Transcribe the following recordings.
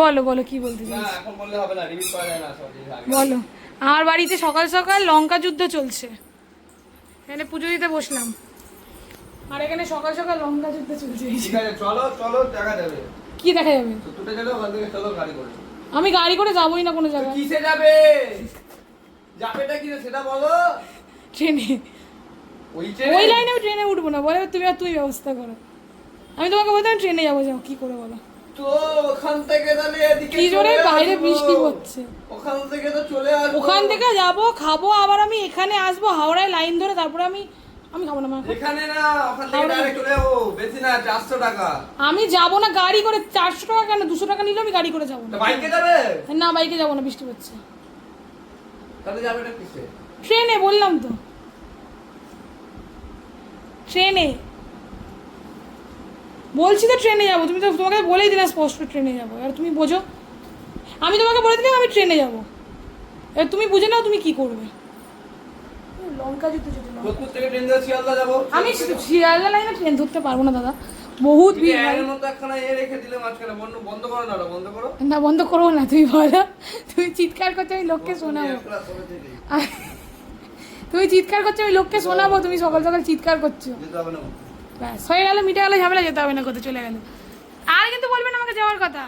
বলো বলো কি বলতে। বলো। আমার বাড়িতে সকাল সকাল লঙ্কা যুদ্ধ চলছে। এখানে পুজো দিতে বসলাম। আর এখানে সকাল সকাল লঙ্কা যুদ্ধ চলছে। চলো চলো দেখা যাবে। কি দেখা যাবে? চলো ওখান থেকে চলো গাড়ি করে। আমি গাড়ি করে যাবোই না কোনো জায়গায়। কিসে যাবে? যাবেটা কি সেটা বলো। ট্রেনে। ওই ওই লাইনে আমি ট্রেনে উঠবো না। বলে তুমি আর তুই ব্যবস্থা করো। আমি তোমাকে বলতাম ট্রেনে যাব যাও। কি করে বলো? তো ওখান থেকে তাহলে এদিকে কি জোরে বাইরে বৃষ্টি ওখান থেকে তো চলে আসব। ওখান থেকে যাব খাব আবার আমি এখানে আসব হাওড়ায় লাইন ধরে তারপরে আমি আমি খাব না এখানে না ওখান থেকে ডাইরেক্ট চলে যাব। বেশি না টাকা। আমি যাব না গাড়ি করে চারশো টাকা কেন? দুশো টাকা নিলে আমি গাড়ি করে যাব না। বাইকে যাবে? না বাইকে যাব না বৃষ্টি তাহলে কিসে? ট্রেনে বললাম তো। ট্রেনে। বলছি তো ট্রেনে যাব তুমি তো তোমাকে বলেই দিলাম স্পষ্ট ট্রেনে যাব এবার তুমি বোঝো। আমি তোমাকে বলে দিলাম আমি ট্রেনে যাব। এবার তুমি বুঝে নাও তুমি কি করবে। লঙ্কা জুতো জুতো থেকে ট্রেন শিয়ালদা যাব। আমি শিয়ালদা লাইনে ট্রেন ধরতে পারব না দাদা। বহুত তুমি ভিড় হয়। না বন্ধ করো। না বন্ধ করব না তুমি বলো। তুমি চিৎকার করছ আমি লোককে শোনাবো। তুমি চিৎকার করছ আমি লোককে শোনাবো তুমি সকাল সকাল চিৎকার করছ। যেতে ব্যাস হয়ে গেল মিটে গেলে ঝামেলা যেতে হবে না কোথাও চলে গেল। আর কিন্তু বলবেন আমাকে যাওয়ার কথা।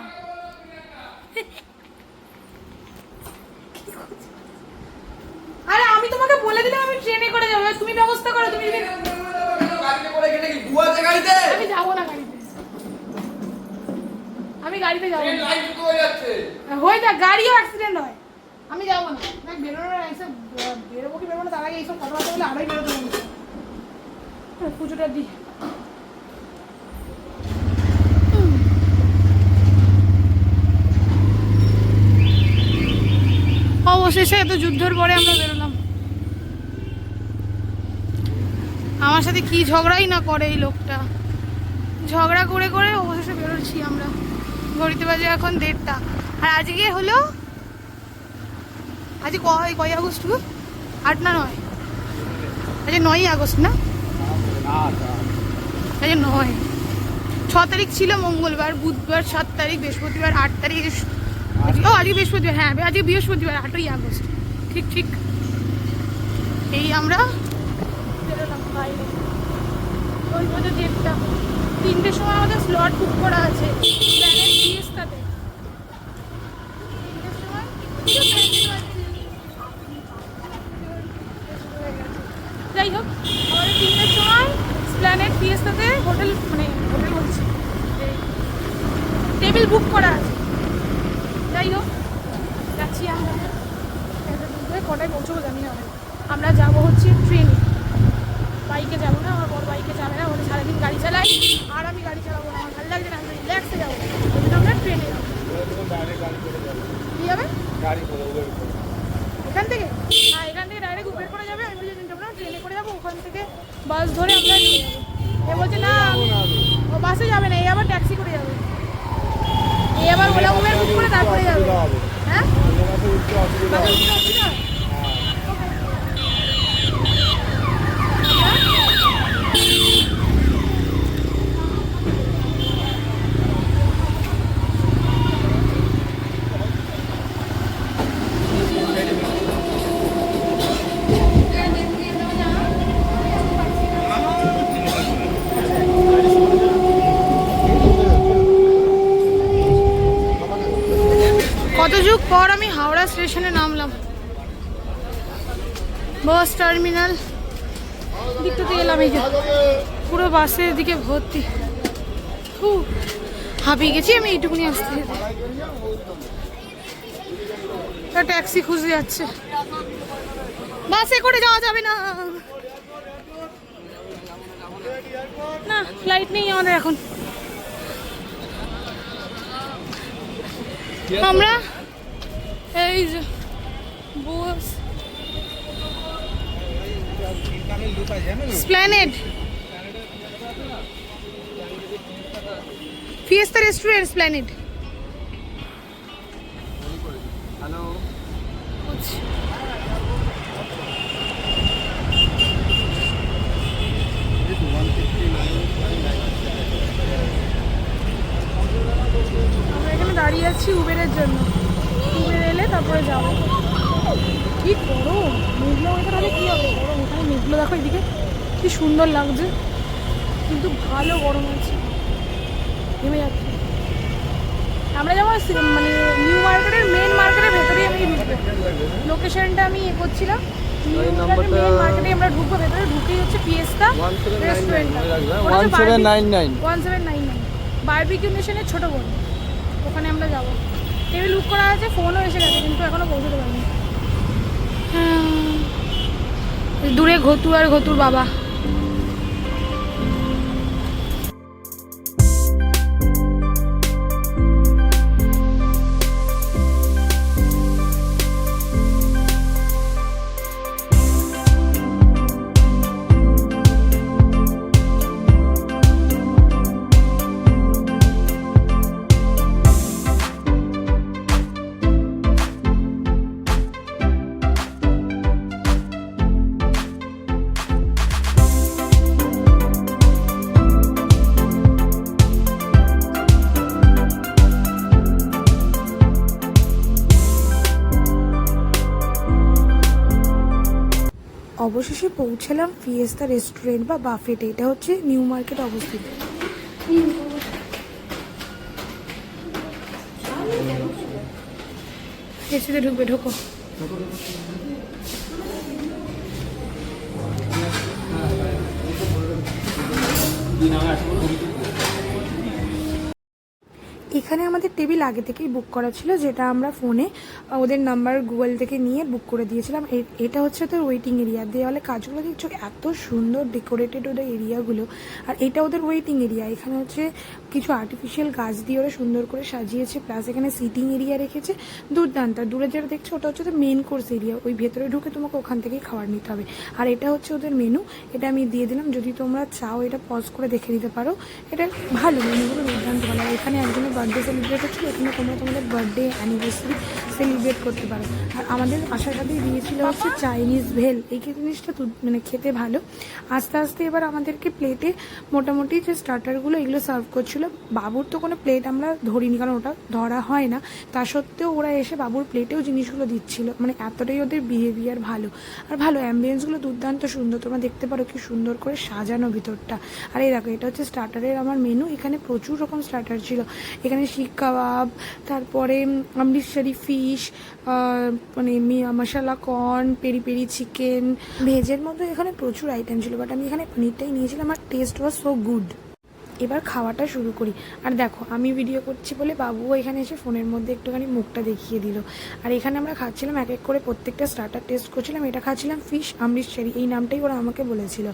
আরে আমি তোমাকে বলে দিলাম আমি ট্রেনে করে যাব। তুমি ব্যবস্থা করো তুমি আমি যাব না গাড়িতে। আমি গাড়িতে যাব হয়ে যাক গাড়িও অ্যাক্সিডেন্ট হয়। আমি যাব না। দেখ বেরোনোর এইসব বেরোবো কি বেরোবো না তার আগে এইসব কথাবার্তা বলে আরোই বেরোতে পুজোটা দিই অবশেষে এত যুদ্ধর পরে আমরা বেরোলাম। আমার সাথে কি ঝগড়াই না করে এই লোকটা। ঝগড়া করে করে অবশেষে বেরোচ্ছি আমরা। ঘড়িতে বাজে এখন দেড়টা। আর আজকে হলো, আজকে কয় কয় আগস্ট? আট না নয়? আজকে নয়ই আগস্ট না? আজকে নয়। ছ তারিখ ছিল মঙ্গলবার, বুধবার সাত তারিখ, বৃহস্পতিবার আট তারিখ ও, আজকে বৃহস্পতিবার হ্যাঁ আজকে বৃহস্পতিবার, আটই আগস্ট। ঠিক ঠিক। এই আমরা বেরোলাম বাইরে ওই তিনটের সময় আমাদের স্লট বুক করা আছে। যাই হোক তিনটের সময় হোটেল মানে হোটেল বলছি টেবিল বুক করা আছে যাই হোক যাচ্ছি আমরা এত দূর ধরে কটায় পৌঁছবো জানি না আমি। আমরা যাব হচ্ছে ট্রেনে বাইকে যাব না আমার বড় বাইকে যাবে না ওদের সারাদিন গাড়ি চালাই আর আমি গাড়ি চালাবো না আমার ভালো লাগছে না আমি রিল্যাক্সে যাব ওই জন্য আমরা ট্রেনে যাব কি যাবে এখান থেকে? হ্যাঁ এখান থেকে ডাইরেক্ট উবের করে যাবে। আমি বলছি যাব না ট্রেনে করে যাব। ওখান থেকে বাস ধরে আমরা নিয়ে এ বলছে না ও বাসে যাবে না এই আবার ট্যাক্সি করে যাবে। এই আবার ওলা উবের বুক করে তারপরে যাবে। হ্যাঁ? অসুবিধা হয়? কত যুগ পর আমি হাওড়া স্টেশনে নামলাম বাস টার্মিনাল দিকটাতে এলাম এই যে। পুরো বাসের দিকে ভর্তি। হু, হাঁপিয়ে গেছি আমি এইটুকুনি আসতে ট্যাক্সি খুঁজে যাচ্ছে। বাসে করে যাওয়া যাবে না। না ফ্লাইট নেই আমাদের এখন। আমরা এই যে বস Esplanade Fiesta restaurant Esplanade hello আমরা যাচ্ছি উবেরের জন্য। উবের এলে তারপরে যাব। কি গরম। মেঘলা হলে কী হবে? গরম দেখো এদিকে কি সুন্দর লাগছে। কিন্তু ভালো গরম আছে নেমে যাচ্ছে। আমরা যেমন মানে নিউ মার্কেটের মেন মার্কেটের ভেতরেই আমি ঢুকবো। লোকেশনটা আমি ইয়ে করছিলাম। মেন মার্কেটে আমরা ঢুকবো ভেতরে ঢুকেই হচ্ছে পিএসটা রেস্টুরেন্টটা one seven nine nine one seven nine nine barbecue নেশনের ছোটো বোন। ওখানে আমরা যাব। টেবিল বুক করা আছে ফোনও এসে গেছে কিন্তু এখনও পৌঁছতে পারিনি। হ্যাঁ। দূরে ঘটু আর ঘতুর বাবা। অবশেষে পৌঁছালাম ফিয়েস্তা রেস্টুরেন্ট বা বাফেটে। এটা হচ্ছে নিউ মার্কেট অবস্থিত। ঢুকবে ঢোকো। এখানে আমাদের টেবিল আগে থেকেই বুক করা ছিল, যেটা আমরা ফোনে ওদের নাম্বার গুগল থেকে নিয়ে বুক করে দিয়েছিলাম। এটা হচ্ছে ওদের ওয়েটিং এরিয়া দেওয়ালে কাজগুলো দেখছ, এত সুন্দর ডেকোরেটেড ওদের এরিয়াগুলো আর এটা ওদের ওয়েটিং এরিয়া এখানে হচ্ছে কিছু আর্টিফিশিয়াল গাছ দিয়ে ওরা সুন্দর করে সাজিয়েছে প্লাস এখানে সিটিং এরিয়া রেখেছে। দুর্দান্ত। দূরে যেটা দেখছ, ওটা হচ্ছে ওদের মেন কোর্স এরিয়া ওই ভেতরে ঢুকে তোমাকে ওখান থেকেই খাবার নিতে হবে। আর এটা হচ্ছে ওদের মেনু এটা আমি দিয়ে দিলাম। যদি তোমরা চাও, এটা পজ করে দেখে নিতে পারো। এটা ভালো। মেনুগুলো দুর্দান্ত। ভালো এখানে একজনের বার্থডে সেলিব্রেট হচ্ছিল এখানে তোমরা তোমাদের বার্থডে অ্যানিভার্সারি সেলিব্রেট করতে পারো। আর আমাদের আসার সাথেই দিয়েছিল হচ্ছে চাইনিজ ভেল। এই জিনিসটা মানে খেতে ভালো। আস্তে আস্তে এবার আমাদেরকে প্লেটে মোটামুটি যে স্টার্টারগুলো এগুলো সার্ভ করছিল, বাবুর তো কোনো প্লেট আমরা ধরিনি, কারণ ওটা ধরা হয় না। তা সত্ত্বেও ওরা এসে বাবুর প্লেটেও জিনিসগুলো দিচ্ছিল। মানে এতটাই ওদের বিহেভিয়ার ভালো। আর ভালো অ্যাম্বিয়েন্সগুলো দুর্দান্ত সুন্দর। তোমরা দেখতে পারো কি সুন্দর করে সাজানো ভিতরটা। আর এই দেখো, এটা হচ্ছে স্টার্টারের আমার মেনু এখানে প্রচুর রকম স্টার্টার ছিল। এখানে শিক কাবাব, তারপরে অমৃতসরি ফিশ মানে me- masala corn peri peri chicken ভেজের মধ্যে এখানে প্রচুর আইটেম ছিল বাট আমি এখানে পনিরটাই নিয়েছিলাম আর টেস্ট ওয়াজ সো গুড এবার খাওয়াটা শুরু করি। আর দেখো, আমি ভিডিও করছি বলে বাবুও এখানে এসে ফোনের মধ্যে একটুখানি মুখটা দেখিয়ে দিল। আর এখানে আমরা খাচ্ছিলাম এক এক করে প্রত্যেকটা স্টার্টার টেস্ট করছিলাম। এটা খাচ্ছিলাম ফিশ অমৃতসারি এই নামটাই ওরা আমাকে বলেছিল।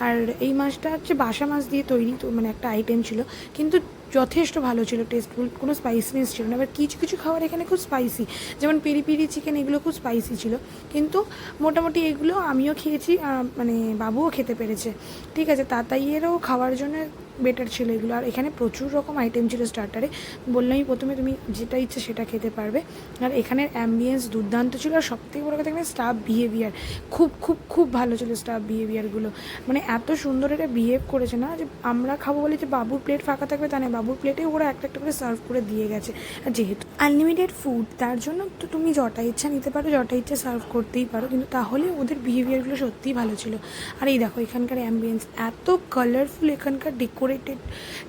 আর এই মাছটা হচ্ছে বাসা মাছ দিয়ে তৈরি মানে একটা আইটেম ছিল। কিন্তু যথেষ্ট ভালো ছিল টেস্টফুল কোনো স্পাইসিনেস ছিল না। এবার কিছু কিছু খাবার এখানে খুব স্পাইসি যেমন পেরি পেরি চিকেন এগুলো খুব স্পাইসি ছিল। কিন্তু মোটামুটি এগুলো আমিও খেয়েছি মানে বাবুও খেতে পেরেছে। ঠিক আছে, তাতাইয়েরও খাওয়ার জন্য বেটার ছিল এগুলো। আর এখানে প্রচুর রকম আইটেম ছিল স্টার্টারে বললামই প্রথমে তুমি যেটা ইচ্ছে সেটা খেতে পারবে। আর এখানের অ্যাম্বিয়েন্স দুর্দান্ত ছিল। আর সবথেকে বড় কথা স্টাফ বিহেভিয়ার খুব খুব খুব ভালো ছিল স্টাফ বিহেভিয়ারগুলো মানে এত সুন্দর এটা বিহেভ করেছে না যে আমরা খাব বলে যে বাবুর প্লেট ফাঁকা থাকবে তা নয়। বাবুর প্লেটে ওরা একটা একটা করে সার্ভ করে দিয়ে গেছে। আর যেহেতু আনলিমিটেড ফুড তার জন্য তো তুমি যটা ইচ্ছা নিতে পারো, যটা ইচ্ছা সার্ভ করতেই পারো। কিন্তু তাহলে ওদের বিহেভিয়ারগুলো সত্যিই ভালো ছিল। আর এই দেখো এখানকার অ্যাম্বিয়েন্স এত কালারফুল এখানকার ডেকোরেটেড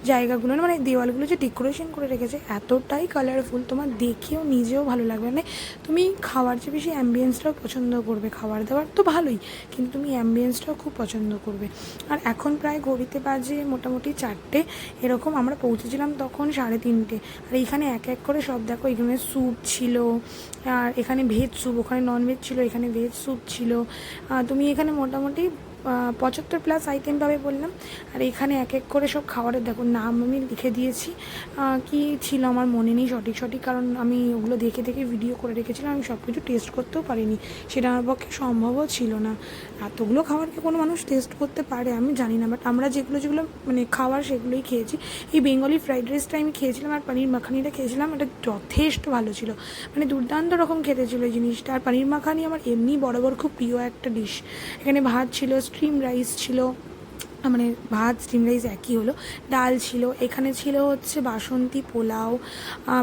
জায়গাগুলো মানে দেওয়ালগুলো যে ডেকোরেশন করে রেখেছে, এতটাই কালারফুল তোমার দেখেও নিজেও ভালো লাগবে। মানে তুমি খাওয়ার চেয়ে বেশি অ্যাম্বিয়েন্সটাও পছন্দ করবে খাবার দাবার তো ভালোই, কিন্তু তুমি অ্যাম্বিয়েন্সটাও খুব পছন্দ করবে। আর এখন প্রায় ঘড়িতে বাজে মোটামুটি চারটে, এরকম আমরা পৌঁছেছিলাম তখন সাড়ে তিনটে। আর এখানে এক এক করে সব দেখো, এখানে স্যুপ ছিল, আর এখানে ভেজ স্যুপ ওখানে নন ভেজ ছিল, এখানে ভেজ স্যুপ ছিল। তুমি এখানে মোটামুটি পঁচাত্তর প্লাস আইটেম পাবে বললাম। আর এখানে এক এক করে সব খাবারের দেখো নাম আমি লিখে দিয়েছি। কি ছিল আমার মনে নেই, সঠিক সঠিক, কারণ আমি ওগুলো দেখে দেখে ভিডিও করে রেখেছিলাম, আমি সব কিছু টেস্ট করতেও পারিনি। সেটা আমার পক্ষে সম্ভবও ছিল না। এতগুলো খাবারকে কোনো মানুষ টেস্ট করতে পারে, আমি জানি না। বাট আমরা যেগুলো যেগুলো মানে খাবার সেগুলোই খেয়েছি। এই বেঙ্গলি ফ্রাইড রাইসটা আমি খেয়েছিলাম আর পনির মাখানিটা খেয়েছিলাম, এটা যথেষ্ট ভালো ছিল। মানে দুর্দান্ত রকম খেতে ছিল এই জিনিসটা। আর পনির মাখানি আমার এমনি বরাবর খুব প্রিয় একটা ডিশ এখানে ভাত ছিল স্ট্রিম রাইস ছিল। মানে ভাত স্টিম রাইস একই হলো। ডাল ছিল। এখানে ছিল হচ্ছে বাসন্তী পোলাও।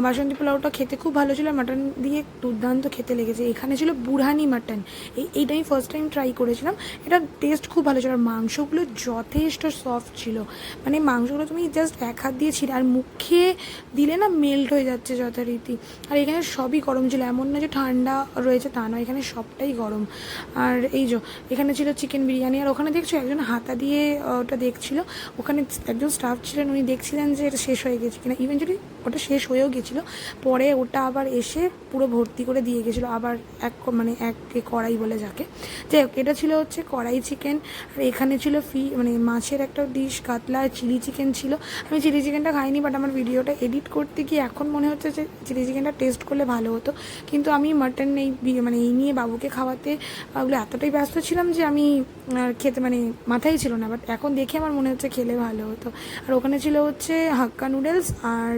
বাসন্তী পোলাওটা খেতে খুব ভালো ছিল। মাটন দিয়ে দুর্দান্ত খেতে লেগেছে। এখানে ছিল বুড়হানি মাটন। এই এইটা আমি ফার্স্ট টাইম ট্রাই করেছিলাম। এটা টেস্ট খুব ভালো ছিল। আর মাংসগুলো যথেষ্ট সফট ছিল। মানে মাংসগুলো তুমি জাস্ট এক হাত দিয়ে ছিল আর মুখে দিলে না মেল্ট হয়ে যাচ্ছে যথারীতি। আর এখানে সবই গরম ছিল। এমন না যে ঠান্ডা রয়েছে তা নয়। এখানে সবটাই গরম। আর এই যে, এখানে ছিল চিকেন বিরিয়ানি। আর ওখানে দেখছ একজন হাতা দিয়ে ওটা দেখছিল। ওখানে একজন স্টাফ ছিলেন, উনি দেখছিলেন যে এটা শেষ হয়ে গেছে কিনা। ইভেনচুয়ালি ওটা শেষ হয়েও গেছিল। পরে ওটা আবার এসে পুরো ভর্তি করে দিয়ে গেছিল, আবার এক মানে এক কড়াই বলে যাকে। যাই হোক, এটা ছিল হচ্ছে কড়াই চিকেন। আর এখানে ছিল ফি মানে মাছের একটা ডিশ, কাতলা চিলি চিকেন ছিল। আমি চিলি চিকেনটা খাইনি বাট আমার ভিডিওটা এডিট করতে গিয়ে এখন মনে হচ্ছে যে চিলি চিকেনটা টেস্ট করলে ভালো হতো। কিন্তু আমি মাটন এই মানে এই নিয়ে বাবুকে খাওয়াতে, ওগুলো এতটাই ব্যস্ত ছিলাম যে আমি আর খেতে মানে মাথায় ছিল না। বাট এখন দেখে আমার মনে হচ্ছে খেলে ভালো হতো। আর ওখানে ছিল হচ্ছে হাক্কা নুডলস আর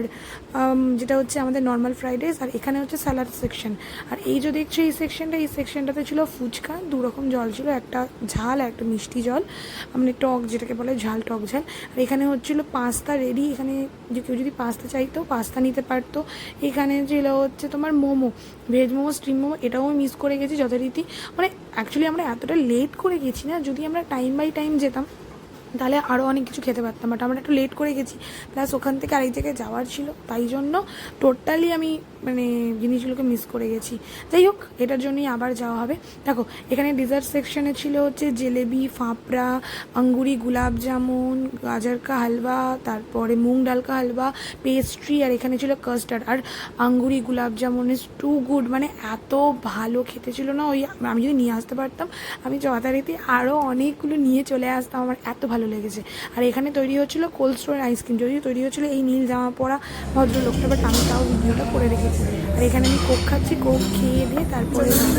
যেটা হচ্ছে আমাদের নর্মাল ফ্রাইড রাইস আর এখানে হচ্ছে স্যালাড সেকশন আর এই যে দেখছ, এই সেকশনটা এই সেকশনটাতে ছিল ফুচকা, দু রকম জল ছিল, একটা ঝাল আর একটা মিষ্টি জল মানে টক যেটাকে বলে ঝাল, টক ঝাল। আর এখানে হচ্ছিল পাস্তা রেডি এখানে যে কেউ যদি পাস্তা চাইতো পাস্তা নিতে পারতো। এখানে ছিল হচ্ছে তোমার মোমো ভেজ মোমো স্টিম মোমো, এটাও আমি মিস করে গেছি যথারীতি। মানে অ্যাকচুয়ালি আমরা এতটা লেট করে গেছি না, যদি আমরা টাইম বাই টাইম যেতাম তাহলে আরও অনেক কিছু খেতে পারতাম। বাট আমরা একটু লেট করে গেছি প্লাস ওখান থেকে আরেক জায়গায় যাওয়ার ছিল, তাই জন্য টোটালি আমি মানে জিনিসগুলোকে মিস করে গেছি। যাই হোক, এটার জন্যই আবার যাওয়া হবে। দেখো, এখানে ডিজার্ট সেকশনে ছিল হচ্ছে জিলেবি, ফাঁপড়া, আঙ্গুরি গুলাব জামুন, গাজর কা হালুয়া তারপরে মুগ ডাল কা হালুয়া পেস্ট্রি আর এখানে ছিল custard R angoori gulab jamun is too good মানে এত ভালো খেতে ছিল না, ওই আমি যদি নিয়ে আসতে পারতাম, আমি যথারীতি আরও অনেকগুলো নিয়ে চলে আসতাম, আমার এত ভালো লেগেছে। আর এখানে তৈরি হচ্ছিল কোল্ড স্টোর আইসক্রিম যদিও তৈরি হচ্ছিল এই নীল জামা পরা ভদ্রলোকটা বাট আমি তাও ভিডিওটা করে রেখেছি। আর এখানে আমি কোক খাচ্ছি, কোক খেয়ে দিয়ে তারপরে হচ্ছে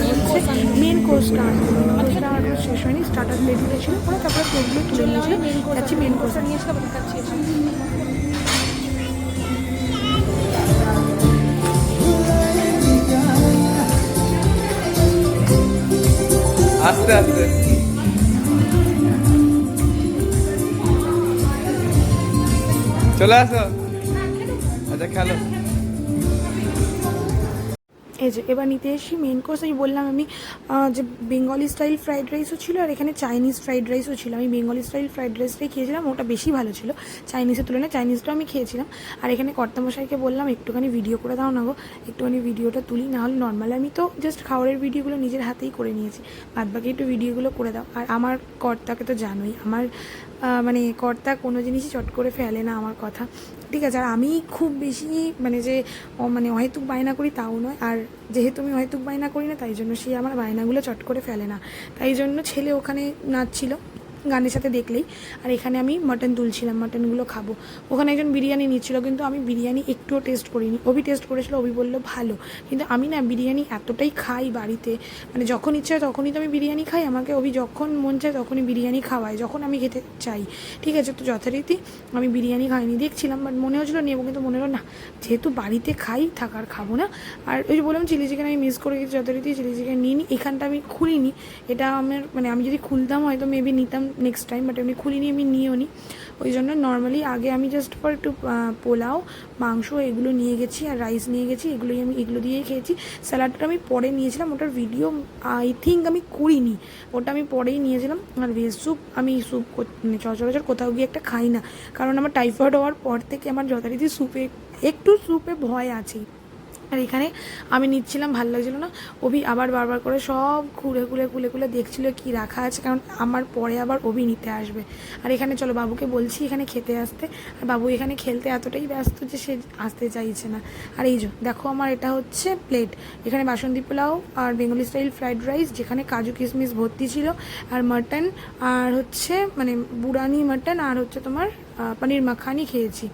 মেন কোর্সটা মেন কোর্সটা আমার এখনও শেষ হয়নি স্টার্টার প্লেটগুলো ছিল পরে, তারপরে প্লেটগুলো তুলে নিয়েছিল যাচ্ছি মেন কোর্সটা নিয়েছিলাম খাচ্ছি আস্তে আস্তে। চলে আসো আচ্ছা খেলো এই যে, এবার নিতে এসেছি মেন কোর্স আমি বললাম আমি যে বেঙ্গলি স্টাইল ফ্রাইড রাইসও ছিল আর এখানে চাইনিজ ফ্রাইড রাইসও ছিল। আমি বেঙ্গলি স্টাইল ফ্রাইড রাইসটাই খেয়েছিলাম, ওটা বেশি ভালো ছিল। চাইনিজের তুলনায় চাইনিজটাও আমি খেয়েছিলাম। আর এখানে কর্তামশাইকে বললাম, একটুখানি ভিডিও করে দাও না গো, একটুখানি ভিডিওটা তুলি, না হলে নর্মালি আমি তো জাস্ট খাওয়ারের ভিডিওগুলো নিজের হাতেই করে নিয়েছি। বাদ বাকি একটু ভিডিওগুলো করে দাও। আর আমার কর্তাকে তো জানোই, আমার মানে কর্তা কোনো জিনিসই চট করে ফেলে না আমার কথা। ঠিক আছে, আর আমি খুব বেশি মানে যে মানে অহেতুক বায়না করি তাও নয়, আর যেহেতু আমি অহেতুক বায়না করি না, তাই জন্য সে আমার বায়নাগুলো চট করে ফেলে না। তাই জন্য ছেলে ওখানে নাচছিল। গানের সাথে দেখলেই। আর এখানে আমি মাটন তুলছিলাম মাটনগুলো খাব। ওখানে একজন বিরিয়ানি নিচ্ছিল, কিন্তু আমি বিরিয়ানি একটুও টেস্ট করিনি। অভি টেস্ট করেছিল, অভি বলল, ভালো। কিন্তু আমি না বিরিয়ানি এতটাই খাই বাড়িতে মানে যখন ইচ্ছা হয় তখনই তো আমি বিরিয়ানি খাই। আমাকে অভি যখন মন চায় তখনই বিরিয়ানি খাওয়ায়, যখন আমি খেতে চাই। ঠিক আছে, তো যথারীতি আমি বিরিয়ানি খাইনি, দেখছিলাম বাট মনে হচ্ছিল নেব, কিন্তু মনে হলো, না, যেহেতু বাড়িতে খাই থাকার খাব না। আর ওই যে বললাম চিলি চিকেন আমি মিস করে গেছি যথারীতি চিলি চিকেন নিইনি, এখানটা আমি খুলিনি। এটা আমার মানে আমি যদি খুলতাম হয়তো মেবি নিতাম নেক্সট টাইম বাট আমি খুলিনি আমি নিয়েও নি। ওই জন্য নর্মালি আগে আমি জাস্ট ফর একটু পোলাও, মাংস এগুলো নিয়ে গেছি আর রাইস নিয়ে গেছি, এগুলোই আমি, এগুলো দিয়েই খেয়েছি। স্যালাডটা আমি পরে নিয়েছিলাম, ওটার ভিডিও আই থিঙ্ক আমি করিনি। ওটা আমি পরেই নিয়েছিলাম, আর ভেজ স্যুপ আমি স্যুপ মানে সচরাচর কোথাও গিয়ে একটা খাই না। কারণ আমার টাইফয়েড হওয়ার পর থেকে আমার যথারীতি স্যুপে একটু স্যুপে ভয় আছেই। আর এখানে আমি নিচ্ছিলাম, ভালো লাগছিল না। অভি আবার বারবার করে সব ঘুরে ঘুরে খুলে খুলে দেখছিল কি রাখা আছে, কারণ আমার পরে আবার অভি নিতে আসবে। আর এখানে চলো, বাবুকে বলছি এখানে খেতে আসতে। আর বাবু এখানে খেলতে এতটাই ব্যস্ত যে সে আসতে চাইছে না। আর এই যে, দেখো আমার এটা হচ্ছে প্লেট এখানে বাসন্তী পোলাও আর বেঙ্গলি স্টাইল ফ্রাইড রাইস যেখানে কাজু কিশমিশ ভর্তি ছিল, আর মাটন আর হচ্ছে মানে বুড়ানি মাটন আর হচ্ছে তোমার পনির মাখানি খেয়েছি।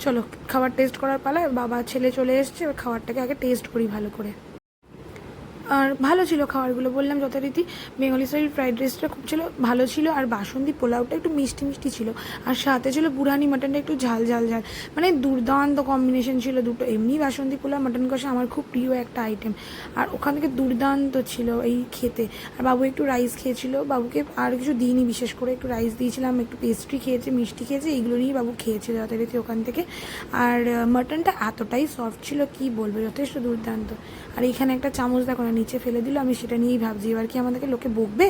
চলো, খাবার টেস্ট করার পালা, বাবা, ছেলে চলে এসছে খাবারটাকে আগে টেস্ট করি ভালো করে। আর ভালো ছিল খাবারগুলো, বললাম যথারীতি বেঙ্গলি স্টাইল ফ্রাইড রাইসটা খুব ছিল, ভালো ছিল, আর বাসন্তী পোলাওটা একটু মিষ্টি মিষ্টি ছিল, আর সাথে ছিল বুড়ানি মাটনটা একটু ঝাল ঝাল ঝাল মানে দুর্দান্ত কম্বিনেশন ছিল দুটো, এমনি বাসন্তী পোলাও মাটন কষা আমার খুব প্রিয় একটা আইটেম আর ওখান থেকে দুর্দান্ত ছিল এই খেতে, আর বাবু একটু রাইস খেয়েছিল, বাবুকে আর কিছু দিইনি বিশেষ করে, একটু রাইস দিয়েছিলাম, একটু পেস্ট্রি খেয়েছে, মিষ্টি খেয়েছে, এইগুলো নিয়েই বাবু খেয়েছে যথারীতি ওখান থেকে, আর মাটনটা এতটাই সফট ছিল, কি বলব, যথেষ্ট দুর্দান্ত, আর এখানে একটা চামচ দেখো না নিচে ফেলে দিল আমি সেটা নিয়েই ভাবছি। এবার কি আমাদেরকে লোকে বকবে?